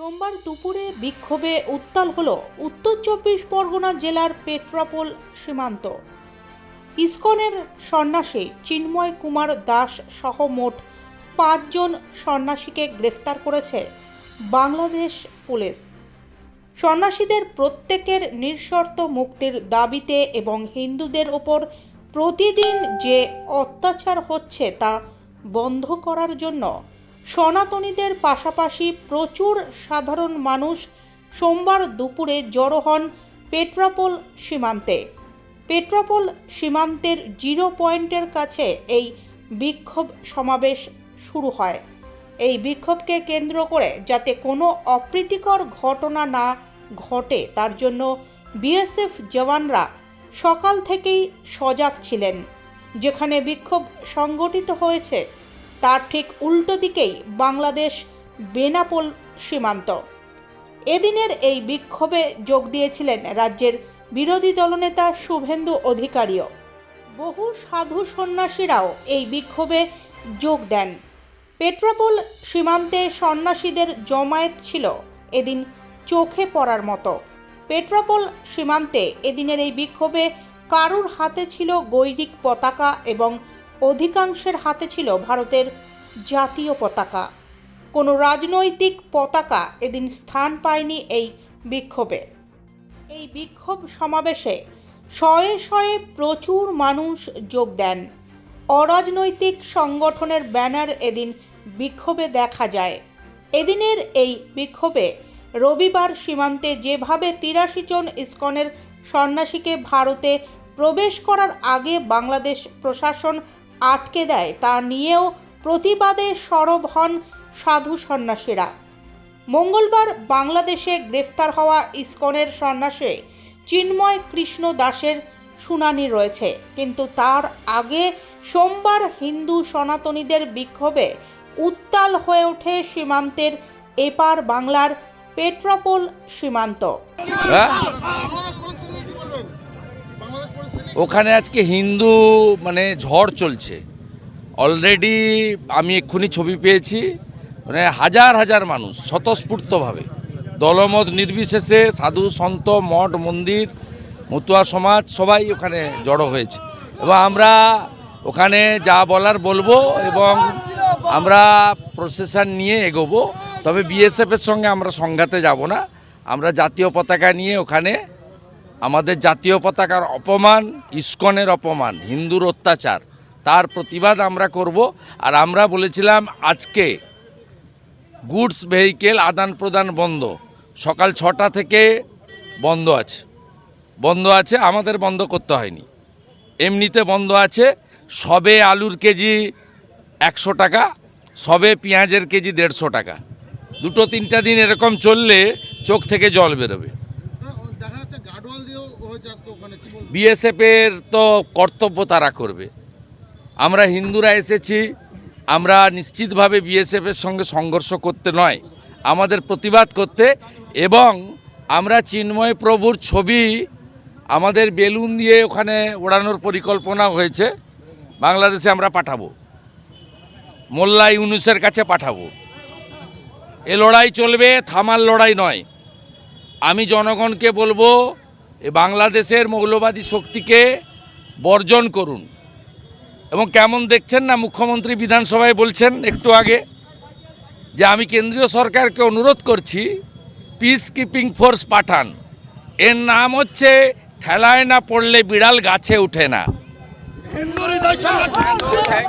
সোমবার দুপুরে বিক্ষোভে উত্তাল হল উত্তর চব্বিশ পরগনা জেলার পেট্রাপোল সীমান্ত। ইসকনের সন্ন্যাসী চিন্ময় কুমার দাস সহ মোট পাঁচজন সন্ন্যাসীকে গ্রেফতার করেছে বাংলাদেশ পুলিশ। সন্ন্যাসীদের প্রত্যেকের নিঃশর্ত মুক্তির দাবিতে এবং হিন্দুদের ওপর প্রতিদিন যে অত্যাচার হচ্ছে তা বন্ধ করার জন্য সনাতনীদের পাশাপাশি প্রচুর সাধারণ মানুষ সোমবার দুপুরে জড়ো হন পেট্রাপোল সীমান্তে। পেট্রাপোল সীমান্তের জিরো পয়েন্টের কাছে এই বিক্ষোভ সমাবেশ শুরু হয়। এই বিক্ষোভকে কেন্দ্র করে যাতে কোনো অপ্রীতিকর ঘটনা না ঘটে, তার জন্য বিএসএফ জওয়ানরা সকাল থেকেই সজাগ ছিলেন, যেখানে বিক্ষোভ সংগঠিত হয়েছে। তার ঠিক উল্টো দিকেই বাংলাদেশ বেনাপোল সীমান্ত। এদিনের এই বিক্ষোভে যোগ দিয়েছিলেন রাজ্যের বিরোধী দলনেতা শুভেন্দু অধিকারীও। বহু সাধু সন্ন্যাসীরাও এই বিক্ষোভে যোগ দেন। পেট্রাপোল সীমান্তে সন্ন্যাসীদের জমায়েত ছিল এদিন চোখে পড়ার মতো। পেট্রাপোল সীমান্তে এদিনের এই বিক্ষোভে কারুর হাতে ছিল গৈরিক পতাকা এবং অধিকাংশের হাতে ছিল ভারতের জাতীয় পতাকা। কোনো রাজনৈতিক পতাকা এদিন স্থান পায়নি এই বিক্ষোভে। এই বিক্ষোভ সমাবেশে শয়ে শয়ে প্রচুর মানুষ যোগ দেন। অরাজনৈতিক সংগঠনের ব্যানার এদিন বিক্ষোভে দেখা যায়। এদিনের এই বিক্ষোভে রবিবার সীমান্তে যেভাবে তিরাশি জন ইস্কনের সন্ন্যাসীকে ভারতে প্রবেশ করার আগে বাংলাদেশ প্রশাসন আটকে দেয়। তা নিয়েও প্রতিবাদে সরব হন সাধু সন্ন্যাসীরা। মঙ্গলবার বাংলাদেশে গ্রেফতার হওয়া ইসকনের সন্ন্যাসে চিন্ময় কৃষ্ণ দাসের শুনানি রয়েছে। কিন্তু তার আগে সোমবার হিন্দু সনাতনীদের বিক্ষোভে উত্তাল হয়ে ওঠে সীমান্তের এপার বাংলার পেট্রাপোল সীমান্ত। ওখানে আজকে হিন্দু মানে ঝড় চলছে। অলরেডি আমি এক্ষুনি ছবি পেয়েছি মানে হাজার হাজার মানুষ স্বতঃস্ফূর্তভাবে। দলমত নির্বিশেষে সাধু, সন্ত, মঠ, মন্দির, মতুয়া সমাজ সবাই ওখানে জড়ো হয়েছে। এবং আমরা ওখানে যা বলার বলব এবং আমরা প্রসেশন নিয়ে এগোবো, তবে বিএসএফের সঙ্গে আমরা সংঘাতে যাব না। আমরা জাতীয় পতাকা নিয়ে ওখানে আমাদের জাতীয় পতাকার অপমান, ইস্কনের অপমান, হিন্দুর অত্যাচার, তার প্রতিবাদ আমরা করব। আর আমরা বলেছিলাম, আজকে গুডস ভেহিকেল আদান প্রদান বন্ধ। সকাল ছটা থেকে বন্ধ আছে। বন্ধ আছে, আমাদের বন্ধ করতে হয়নি। এমনিতে বন্ধ আছে, সবে আলুর কেজি একশো টাকা, সবে পেঁয়াজের কেজি দেড়শো টাকা। দুটো তিনটা দিন এরকম চললে চোখ থেকে জল বেরোবে হ্যাঁ, ও দেখা যাচ্ছে গার্ডওয়াল দিয়েও হয়েছে আজকে ওখানে কি বলবেন বিএসএফের তো কর্তব্য তারা করবে। আমরা হিন্দুরা এসেছি, আমরা নিশ্চিতভাবে বিএসএফের সঙ্গে সংঘর্ষ করতে নয়, আমাদের প্রতিবাদ করতে এবং আমরা চিন্ময় প্রভুর ছবি আমাদের বেলুন দিয়ে ওখানে ওড়ানোর পরিকল্পনা হয়েছে, বাংলাদেশে আমরা পাঠাবো। মোল্লা ইউনুসের কাছে পাঠাবো। এ লড়াই চলবে, থামার লড়াই নয়। আমি জনগণকে বলব বাংলাদেশের মৌলবাদী শক্তিকে বর্জন করুন। এবং কেমন দেখছেন না মুখ্যমন্ত্রী বিধানসভায় বলছেন একটু আগে যে আমি কেন্দ্রীয় সরকারকে অনুরোধ করছি পিস কিপিং ফোর্স পাঠান। এর নাম হচ্ছে, ঠেলায় না পড়লে বিড়াল গাছে ওঠে না।